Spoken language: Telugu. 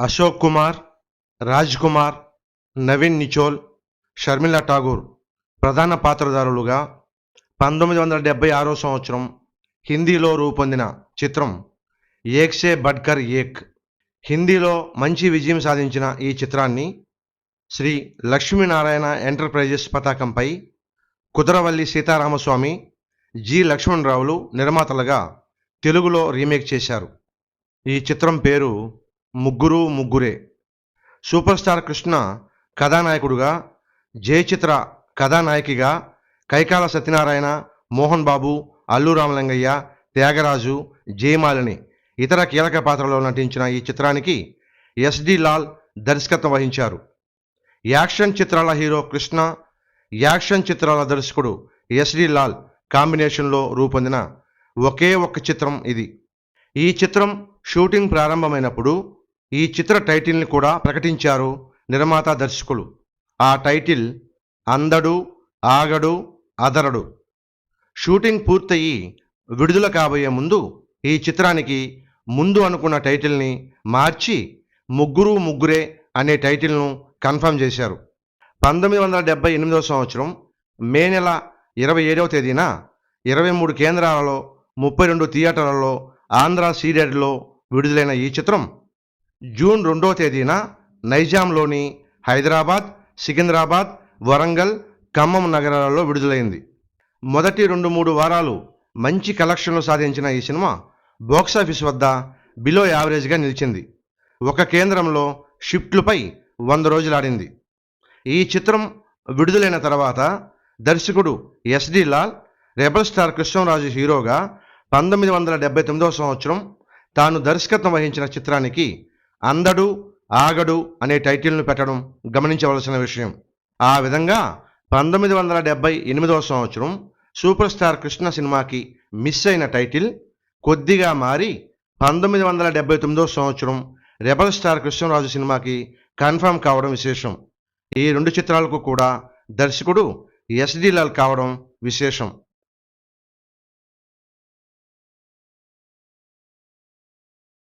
అశోక్ కుమార్ రాజ్ కుమార్ నవీన్ నిచోల్ షర్మిలా ఠాగూర్ ప్రధాన పాత్రధారులుగా పంతొమ్మిది వందల డెబ్బై ఆరో సంవత్సరం హిందీలో రూపొందిన చిత్రం ఏక్ సే బడ్కర్ ఏక్. హిందీలో మంచి విజయం సాధించిన ఈ చిత్రాన్ని శ్రీ లక్ష్మీనారాయణ ఎంటర్ప్రైజెస్ పతాకంపై కుదరవల్లి సీతారామస్వామి జి లక్ష్మణరావులు నిర్మాతలుగా తెలుగులో రీమేక్ చేశారు. ఈ చిత్రం పేరు ముగ్గురు ముగ్గురే. సూపర్ స్టార్ కృష్ణ కథానాయకుడుగా జయచిత్ర కథానాయకిగా కైకాల సత్యనారాయణ మోహన్ బాబు అల్లు రామలింగయ్య త్యాగరాజు జయమాలిని ఇతర కీలక పాత్రలో నటించిన ఈ చిత్రానికి ఎస్డి లాల్ దర్శకత్వం వహించారు. యాక్షన్ చిత్రాల హీరో కృష్ణ యాక్షన్ చిత్రాల దర్శకుడు ఎస్డి లాల్ కాంబినేషన్లో రూపొందిన ఒకే ఒక్క చిత్రం ఇది. ఈ చిత్రం షూటింగ్ ప్రారంభమైనప్పుడు ఈ చిత్ర టైటిల్ని కూడా ప్రకటించారు నిర్మాత దర్శకులు. ఆ టైటిల్ అందడు ఆగడు అదరడు. షూటింగ్ పూర్తయి విడుదల కాబోయే ముందు ఈ చిత్రానికి ముందు అనుకున్న టైటిల్ని మార్చి ముగ్గురు ముగ్గురే అనే టైటిల్ను కన్ఫర్మ్ చేశారు. పంతొమ్మిది వందల డెబ్బై ఎనిమిదవ సంవత్సరం మే నెల ఇరవై ఏడవ తేదీన ఇరవై మూడు కేంద్రాలలో ముప్పై రెండు థియేటర్లలో ఆంధ్ర సీడెడ్లో విడుదలైన ఈ చిత్రం జూన్ రెండో తేదీన నైజాంలోని హైదరాబాద్ సికింద్రాబాద్ వరంగల్ ఖమ్మం నగరాలలో విడుదలైంది. మొదటి రెండు మూడు వారాలు మంచి కలెక్షన్లు సాధించిన ఈ సినిమా బాక్సాఫీస్ వద్ద బిలో యావరేజ్గా నిలిచింది. ఒక కేంద్రంలో షిఫ్ట్లపై వంద రోజులు ఆడింది ఈ చిత్రం విడుదలైన తర్వాత దర్శకుడు SD Lal rebel star Krishnaraju హీరోగా పంతొమ్మిది వందల డెబ్బై తొమ్మిదవ సంవత్సరం తాను దర్శకత్వం వహించిన చిత్రానికి అందడు ఆగడు అనే టైటిల్ను పెట్టడం గమనించవలసిన విషయం. ఆ విధంగా పంతొమ్మిది వందల డెబ్బై ఎనిమిదవ సంవత్సరం సూపర్ స్టార్ కృష్ణ సినిమాకి మిస్ అయిన టైటిల్ కొద్దిగా మారి పంతొమ్మిది వందల డెబ్బై తొమ్మిదవ సంవత్సరం రెబల్ స్టార్ కృష్ణరాజు సినిమాకి కన్ఫర్మ్ కావడం విశేషం. ఈ రెండు చిత్రాలకు కూడా దర్శకుడు ఎస్డి లాల్ కావడం విశేషం.